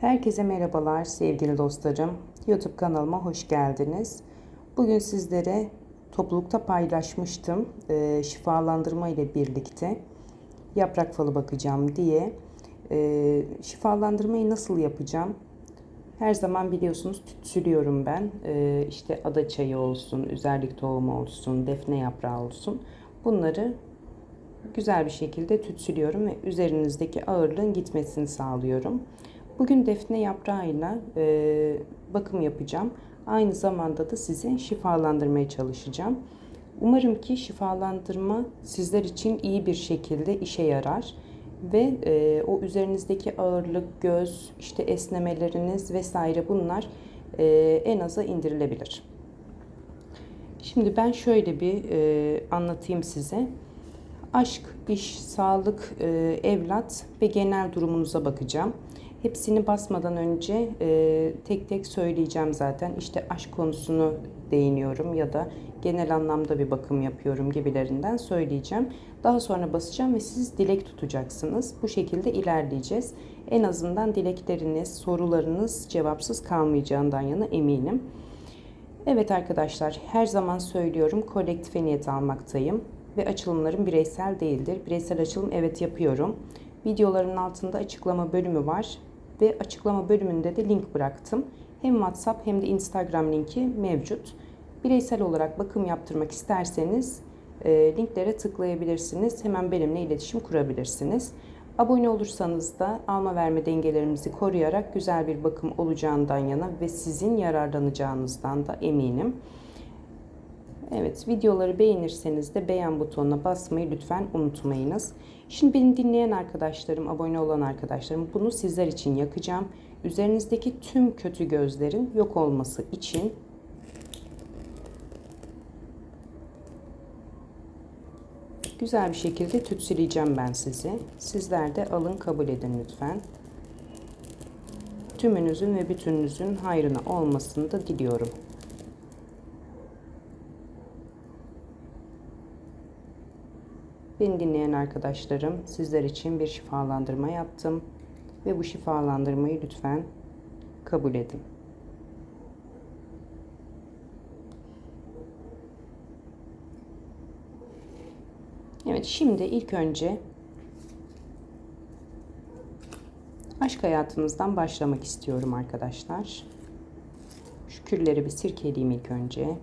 Herkese merhabalar sevgili dostlarım. YouTube kanalıma hoş geldiniz. Bugün sizlere toplulukta paylaşmıştım e, şifalandırma ile birlikte yaprak falı bakacağım diye. E, şifalandırmayı nasıl yapacağım? Her zaman biliyorsunuz tütsülüyorum ben. E, işte ada çayı olsun, üzerlik tohumu olsun, defne yaprağı olsun. Bunları güzel bir şekilde tütsülüyorum ve üzerinizdeki ağırlığın gitmesini sağlıyorum. Bugün defne yaprağıyla e, bakım yapacağım. Aynı zamanda da sizi şifalandırmaya çalışacağım. Umarım ki şifalandırma sizler için iyi bir şekilde işe yarar ve e, o üzerinizdeki ağırlık, göz, işte esnemeleriniz vesaire bunlar e, en aza indirilebilir. Şimdi ben şöyle bir e, anlatayım size. Aşk, iş, sağlık, e, evlat ve genel durumunuza bakacağım. Hepsini basmadan önce e, tek tek söyleyeceğim zaten. İşte aşk konusunu değiniyorum ya da genel anlamda bir bakım yapıyorum gibilerinden söyleyeceğim. Daha sonra basacağım ve siz dilek tutacaksınız. Bu şekilde ilerleyeceğiz. En azından dilekleriniz, sorularınız cevapsız kalmayacağından yana eminim. Evet arkadaşlar her zaman söylüyorum kolektife niyet almaktayım ve açılımlarım bireysel değildir. Bireysel açılım evet yapıyorum. Videoların altında açıklama bölümü var ve açıklama bölümünde de link bıraktım. Hem WhatsApp hem de Instagram linki mevcut. Bireysel olarak bakım yaptırmak isterseniz e, linklere tıklayabilirsiniz. Hemen benimle iletişim kurabilirsiniz. Abone olursanız da alma verme dengelerimizi koruyarak güzel bir bakım olacağından yana ve sizin yararlanacağınızdan da eminim. Evet videoları beğenirseniz de beğen butonuna basmayı lütfen unutmayınız. Şimdi beni dinleyen arkadaşlarım, abone olan arkadaşlarım bunu sizler için yakacağım. Üzerinizdeki tüm kötü gözlerin yok olması için güzel bir şekilde tütsüleyeceğim ben sizi. Sizler de alın kabul edin lütfen. Tümünüzün ve bütününüzün hayrına olmasını da diliyorum. Beni dinleyen arkadaşlarım sizler için bir şifalandırma yaptım ve bu şifalandırmayı lütfen kabul edin. Evet şimdi ilk önce aşk hayatınızdan başlamak istiyorum arkadaşlar. Şu külleri bir sirkeleyeyim ilk önce.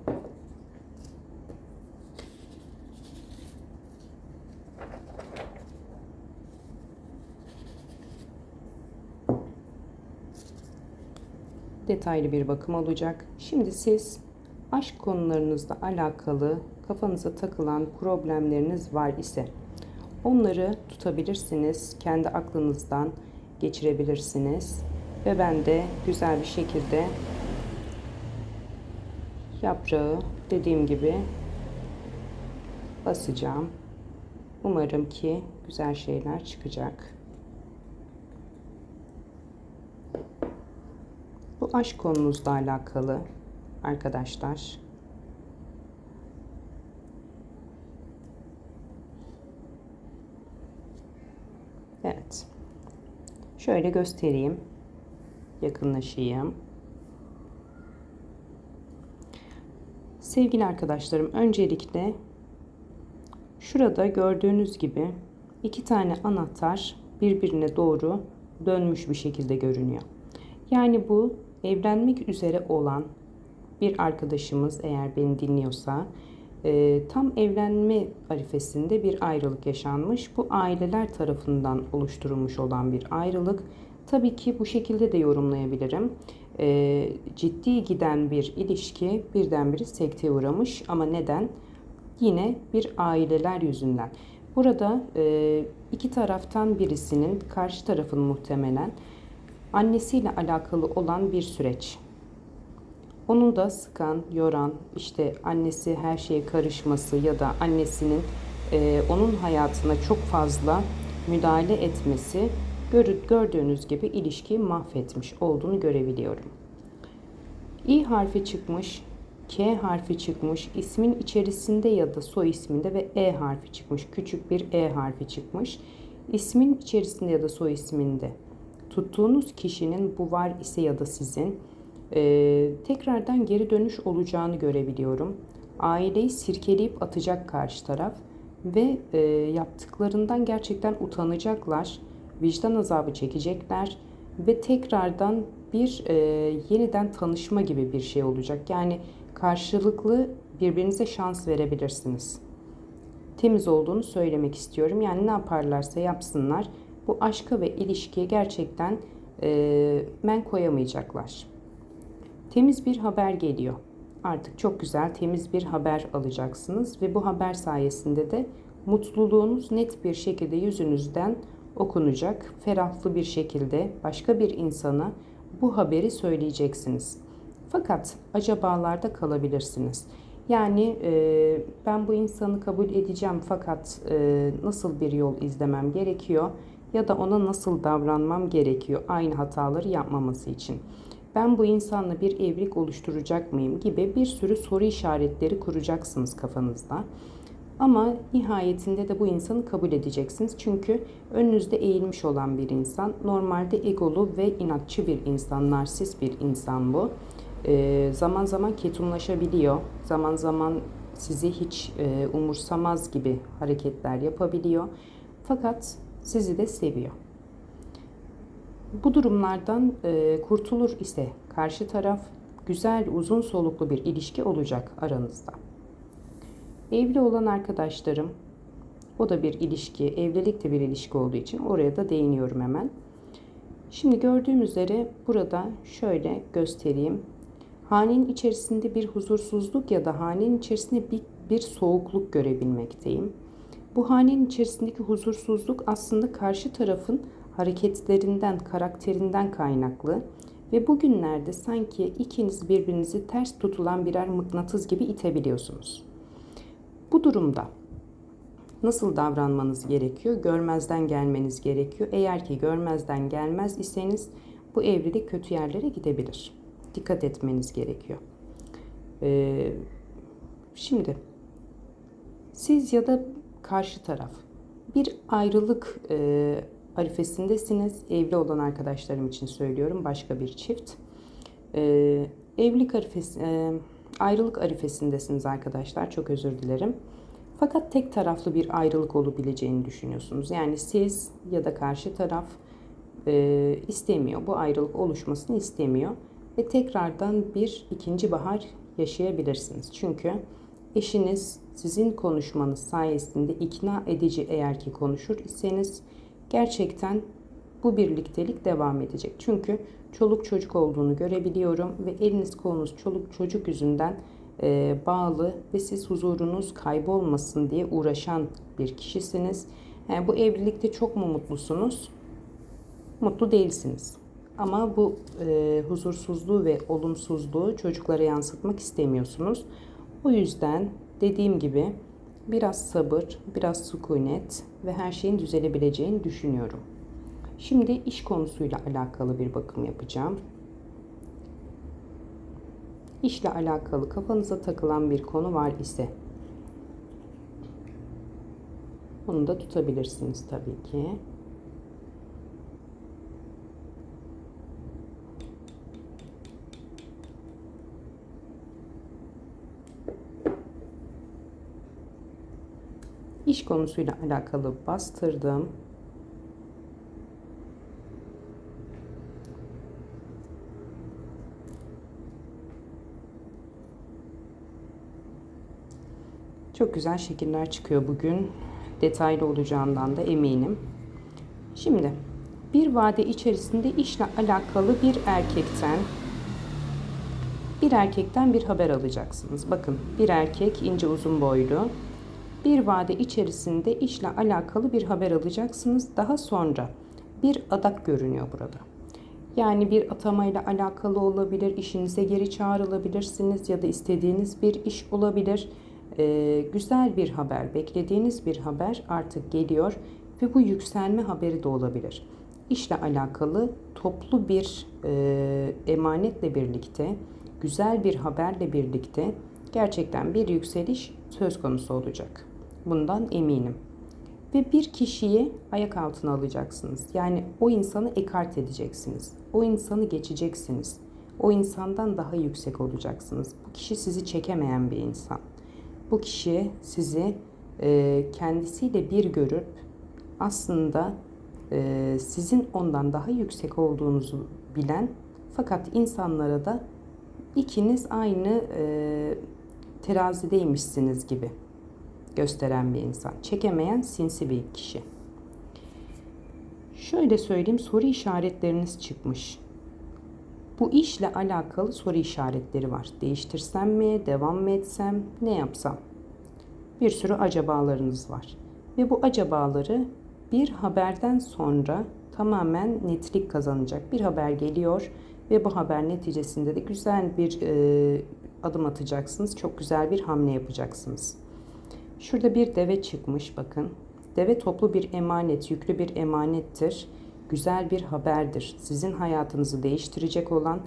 Detaylı bir bakım olacak. Şimdi siz aşk konularınızla alakalı kafanıza takılan problemleriniz var ise onları tutabilirsiniz. Kendi aklınızdan geçirebilirsiniz. Ve ben de güzel bir şekilde yaprağı dediğim gibi basacağım. Umarım ki güzel şeyler çıkacak. Aşk konunuzla alakalı arkadaşlar. Evet. Şöyle göstereyim. Yakınlaşayım. Sevgili arkadaşlarım öncelikle şurada gördüğünüz gibi iki tane anahtar birbirine doğru dönmüş bir şekilde görünüyor. Yani bu evlenmek üzere olan bir arkadaşımız eğer beni dinliyorsa e, tam evlenme arifesinde bir ayrılık yaşanmış. Bu aileler tarafından oluşturulmuş olan bir ayrılık. Tabii ki bu şekilde de yorumlayabilirim. E, ciddi giden bir ilişki birdenbire sekteye uğramış ama neden? Yine bir aileler yüzünden. Burada e, iki taraftan birisinin karşı tarafın muhtemelen annesiyle alakalı olan bir süreç. Onu da sıkan, yoran, işte annesi her şeye karışması ya da annesinin e, onun hayatına çok fazla müdahale etmesi gördüğünüz gibi ilişkiyi mahvetmiş olduğunu görebiliyorum. İ harfi çıkmış, K harfi çıkmış, ismin içerisinde ya da soy isminde ve E harfi çıkmış. Küçük bir E harfi çıkmış. İsmin içerisinde ya da soy isminde tuttuğunuz kişinin bu var ise ya da sizin e, tekrardan geri dönüş olacağını görebiliyorum. Aileyi sirkeleyip atacak karşı taraf ve e, yaptıklarından gerçekten utanacaklar, vicdan azabı çekecekler ve tekrardan bir e, yeniden tanışma gibi bir şey olacak. Yani karşılıklı birbirinize şans verebilirsiniz. Temiz olduğunu söylemek istiyorum. Yani ne yaparlarsa yapsınlar bu aşka ve ilişkiye gerçekten e, men koyamayacaklar. Temiz bir haber geliyor. Artık çok güzel temiz bir haber alacaksınız ve bu haber sayesinde de mutluluğunuz net bir şekilde yüzünüzden okunacak. Ferahlı bir şekilde başka bir insana bu haberi söyleyeceksiniz. Fakat acabalarda kalabilirsiniz. Yani e, ben bu insanı kabul edeceğim fakat e, nasıl bir yol izlemem gerekiyor ya da ona nasıl davranmam gerekiyor aynı hataları yapmaması için. Ben bu insanla bir evlilik oluşturacak mıyım gibi bir sürü soru işaretleri kuracaksınız kafanızda. Ama nihayetinde de bu insanı kabul edeceksiniz. Çünkü önünüzde eğilmiş olan bir insan. Normalde egolu ve inatçı bir insan, narsist bir insan bu. Ee, zaman zaman ketumlaşabiliyor. Zaman zaman sizi hiç e, umursamaz gibi hareketler yapabiliyor. Fakat sizi de seviyor. Bu durumlardan e, kurtulur ise karşı taraf güzel, uzun soluklu bir ilişki olacak aranızda. Evli olan arkadaşlarım, o da bir ilişki, evlilik de bir ilişki olduğu için oraya da değiniyorum hemen. Şimdi gördüğüm üzere burada şöyle göstereyim. Hanenin içerisinde bir huzursuzluk ya da hanenin içerisinde bir, bir soğukluk görebilmekteyim. Bu hanenin içerisindeki huzursuzluk aslında karşı tarafın hareketlerinden, karakterinden kaynaklı ve bugünlerde sanki ikiniz birbirinizi ters tutulan birer mıknatıs gibi itebiliyorsunuz. Bu durumda nasıl davranmanız gerekiyor? Görmezden gelmeniz gerekiyor. Eğer ki görmezden gelmez iseniz bu evlilik kötü yerlere gidebilir. Dikkat etmeniz gerekiyor. Ee, şimdi siz ya da karşı taraf bir ayrılık e, arifesindesiniz. Evli olan arkadaşlarım için söylüyorum. Başka bir çift. E, evlilik arifesi, e, ayrılık arifesindesiniz arkadaşlar. Çok özür dilerim. Fakat tek taraflı bir ayrılık olabileceğini düşünüyorsunuz. Yani siz ya da karşı taraf e, istemiyor. Bu ayrılık oluşmasını istemiyor. Ve tekrardan bir ikinci bahar yaşayabilirsiniz. Çünkü eşiniz sizin konuşmanız sayesinde ikna edici eğer ki konuşur iseniz gerçekten bu birliktelik devam edecek. Çünkü çoluk çocuk olduğunu görebiliyorum ve eliniz kolunuz çoluk çocuk yüzünden e, bağlı ve siz huzurunuz kaybolmasın diye uğraşan bir kişisiniz. Yani bu evlilikte çok mu mutlusunuz? Mutlu değilsiniz. Ama bu e, huzursuzluğu ve olumsuzluğu çocuklara yansıtmak istemiyorsunuz. O yüzden dediğim gibi biraz sabır, biraz sükunet ve her şeyin düzelebileceğini düşünüyorum. Şimdi iş konusuyla alakalı bir bakım yapacağım. İşle alakalı kafanıza takılan bir konu var ise onu da tutabilirsiniz tabii ki. İş konusuyla alakalı bastırdım. Çok güzel şekiller çıkıyor bugün. Detaylı olacağından da eminim. Şimdi bir vade içerisinde işle alakalı bir erkekten bir erkekten bir haber alacaksınız. Bakın bir erkek ince uzun boylu bir vade içerisinde işle alakalı bir haber alacaksınız. Daha sonra bir adak görünüyor burada. Yani bir atamayla alakalı olabilir, işinize geri çağrılabilirsiniz ya da istediğiniz bir iş olabilir. Ee, güzel bir haber, beklediğiniz bir haber artık geliyor ve bu yükselme haberi de olabilir. İşle alakalı toplu bir e, emanetle birlikte, güzel bir haberle birlikte gerçekten bir yükseliş söz konusu olacak. Bundan eminim. ve bir kişiyi ayak altına alacaksınız. Yani o insanı ekart edeceksiniz. O insanı geçeceksiniz. O insandan daha yüksek olacaksınız. Bu kişi sizi çekemeyen bir insan. Bu kişi sizi e, kendisiyle bir görüp aslında e, sizin ondan daha yüksek olduğunuzu bilen fakat insanlara da ikiniz aynı e, terazideymişsiniz gibi gösteren bir insan. Çekemeyen sinsi bir kişi. Şöyle söyleyeyim soru işaretleriniz çıkmış. Bu işle alakalı soru işaretleri var. Değiştirsem mi, devam mı etsem, ne yapsam? Bir sürü acabalarınız var. Ve bu acabaları bir haberden sonra tamamen netlik kazanacak. Bir haber geliyor ve bu haber neticesinde de güzel bir e, adım atacaksınız. Çok güzel bir hamle yapacaksınız. Şurada bir deve çıkmış bakın. Deve toplu bir emanet, yüklü bir emanettir. Güzel bir haberdir. Sizin hayatınızı değiştirecek olan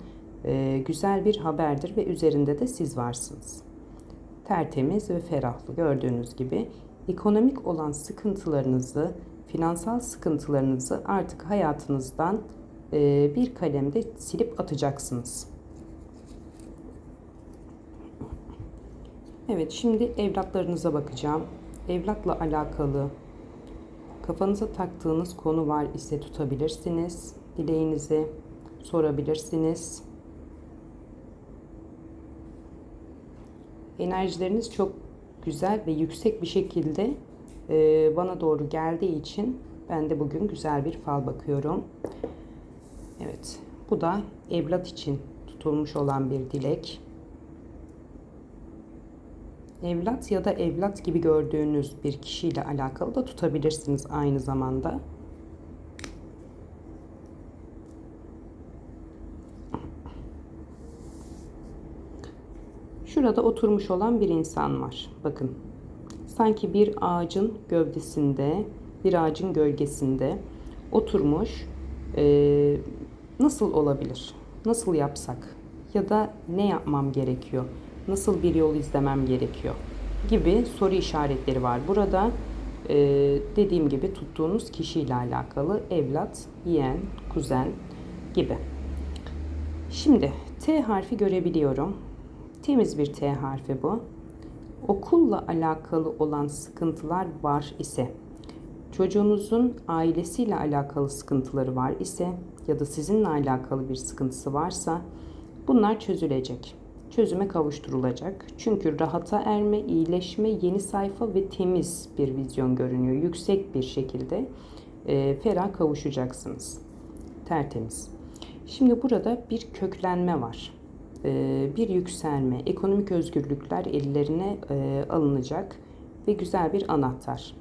e, güzel bir haberdir ve üzerinde de siz varsınız. Tertemiz ve ferahlı gördüğünüz gibi ekonomik olan sıkıntılarınızı, finansal sıkıntılarınızı artık hayatınızdan e, bir kalemde silip atacaksınız. Evet, şimdi evlatlarınıza bakacağım. Evlatla alakalı kafanıza taktığınız konu var ise tutabilirsiniz. Dileğinizi sorabilirsiniz. Enerjileriniz çok güzel ve yüksek bir şekilde e, bana doğru geldiği için ben de bugün güzel bir fal bakıyorum. Evet, bu da evlat için tutulmuş olan bir dilek evlat ya da evlat gibi gördüğünüz bir kişiyle alakalı da tutabilirsiniz aynı zamanda. Şurada oturmuş olan bir insan var. Bakın. Sanki bir ağacın gövdesinde, bir ağacın gölgesinde oturmuş. Ee, nasıl olabilir? Nasıl yapsak? Ya da ne yapmam gerekiyor? Nasıl bir yol izlemem gerekiyor gibi soru işaretleri var. Burada e, dediğim gibi tuttuğunuz kişiyle alakalı evlat, yeğen, kuzen gibi. Şimdi T harfi görebiliyorum. Temiz bir T harfi bu. Okulla alakalı olan sıkıntılar var ise, çocuğunuzun ailesiyle alakalı sıkıntıları var ise ya da sizinle alakalı bir sıkıntısı varsa bunlar çözülecek çözüme kavuşturulacak. Çünkü rahata erme, iyileşme, yeni sayfa ve temiz bir vizyon görünüyor. Yüksek bir şekilde e, ferah kavuşacaksınız. Tertemiz. Şimdi burada bir köklenme var. E, bir yükselme, ekonomik özgürlükler ellerine e, alınacak ve güzel bir anahtar.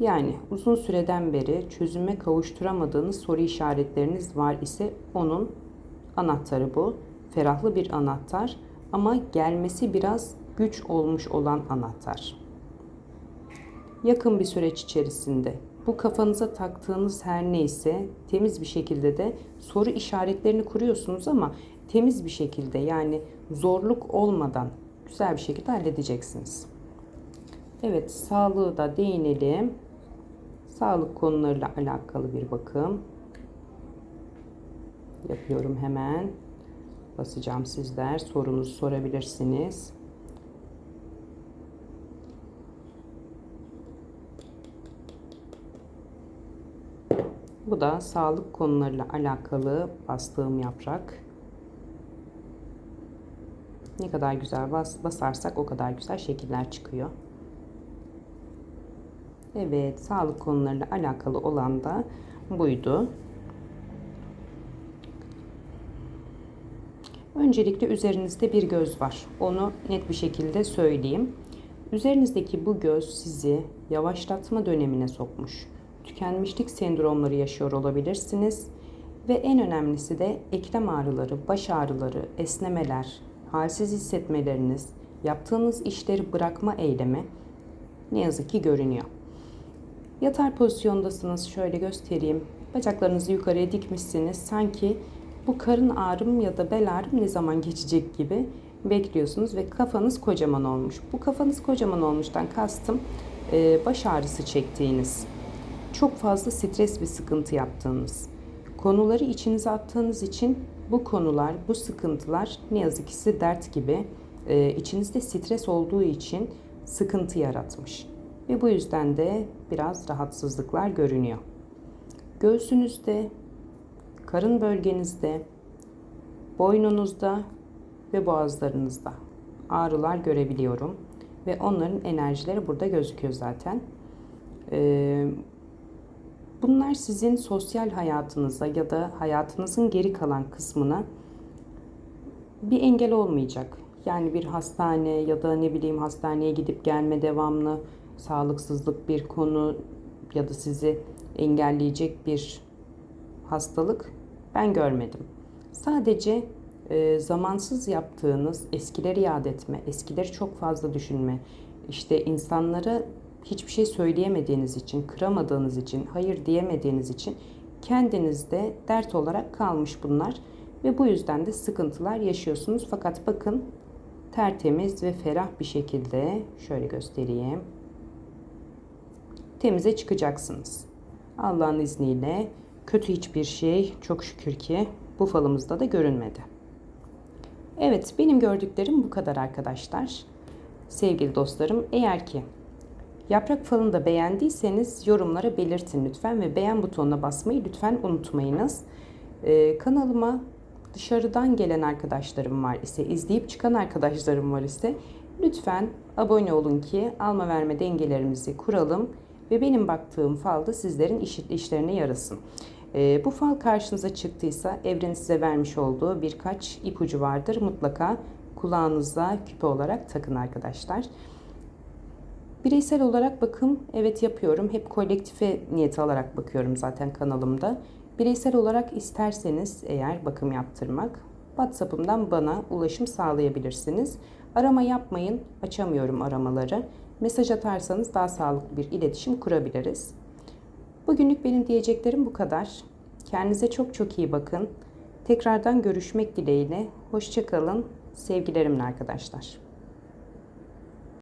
Yani uzun süreden beri çözüme kavuşturamadığınız soru işaretleriniz var ise onun anahtarı bu. Ferahlı bir anahtar ama gelmesi biraz güç olmuş olan anahtar. Yakın bir süreç içerisinde bu kafanıza taktığınız her neyse temiz bir şekilde de soru işaretlerini kuruyorsunuz ama temiz bir şekilde yani zorluk olmadan güzel bir şekilde halledeceksiniz. Evet sağlığı da değinelim. Sağlık konularıyla alakalı bir bakım yapıyorum hemen basacağım sizler. Sorunuzu sorabilirsiniz. Bu da sağlık konularıyla alakalı bastığım yaprak. Ne kadar güzel bas, basarsak o kadar güzel şekiller çıkıyor. Evet, sağlık konularıyla alakalı olan da buydu. Öncelikle üzerinizde bir göz var. Onu net bir şekilde söyleyeyim. Üzerinizdeki bu göz sizi yavaşlatma dönemine sokmuş. Tükenmişlik sendromları yaşıyor olabilirsiniz ve en önemlisi de eklem ağrıları, baş ağrıları, esnemeler, halsiz hissetmeleriniz, yaptığınız işleri bırakma eylemi ne yazık ki görünüyor. Yatar pozisyondasınız. Şöyle göstereyim. Bacaklarınızı yukarıya dikmişsiniz. Sanki bu karın ağrım ya da bel ağrım ne zaman geçecek gibi bekliyorsunuz ve kafanız kocaman olmuş. Bu kafanız kocaman olmuştan kastım e, baş ağrısı çektiğiniz çok fazla stres ve sıkıntı yaptığınız, konuları içinize attığınız için bu konular, bu sıkıntılar ne yazık ki size dert gibi e, içinizde stres olduğu için sıkıntı yaratmış. Ve bu yüzden de biraz rahatsızlıklar görünüyor. Göğsünüzde, karın bölgenizde, boynunuzda ve boğazlarınızda ağrılar görebiliyorum. Ve onların enerjileri burada gözüküyor zaten. Ee, bunlar sizin sosyal hayatınıza ya da hayatınızın geri kalan kısmına bir engel olmayacak. Yani bir hastane ya da ne bileyim hastaneye gidip gelme devamlı sağlıksızlık bir konu ya da sizi engelleyecek bir hastalık ben görmedim. Sadece e, zamansız yaptığınız eskileri yad etme, eskileri çok fazla düşünme, işte insanlara hiçbir şey söyleyemediğiniz için, kıramadığınız için, hayır diyemediğiniz için kendinizde dert olarak kalmış bunlar ve bu yüzden de sıkıntılar yaşıyorsunuz. Fakat bakın tertemiz ve ferah bir şekilde şöyle göstereyim. Temize çıkacaksınız. Allah'ın izniyle kötü hiçbir şey çok şükür ki bu falımızda da görünmedi. Evet benim gördüklerim bu kadar arkadaşlar. Sevgili dostlarım eğer ki yaprak falını da beğendiyseniz yorumlara belirtin lütfen ve beğen butonuna basmayı lütfen unutmayınız. Ee, kanalıma dışarıdan gelen arkadaşlarım var ise, izleyip çıkan arkadaşlarım var ise lütfen abone olun ki alma verme dengelerimizi kuralım ve benim baktığım falda sizlerin iş, işlerine yarasın. E, bu fal karşınıza çıktıysa evrenin size vermiş olduğu birkaç ipucu vardır. Mutlaka kulağınıza küpe olarak takın arkadaşlar. Bireysel olarak bakım evet yapıyorum. Hep kolektife niyet alarak bakıyorum zaten kanalımda. Bireysel olarak isterseniz eğer bakım yaptırmak WhatsApp'ımdan bana ulaşım sağlayabilirsiniz. Arama yapmayın. Açamıyorum aramaları. Mesaj atarsanız daha sağlıklı bir iletişim kurabiliriz. Bugünlük benim diyeceklerim bu kadar. Kendinize çok çok iyi bakın. Tekrardan görüşmek dileğiyle. Hoşçakalın. Sevgilerimle arkadaşlar.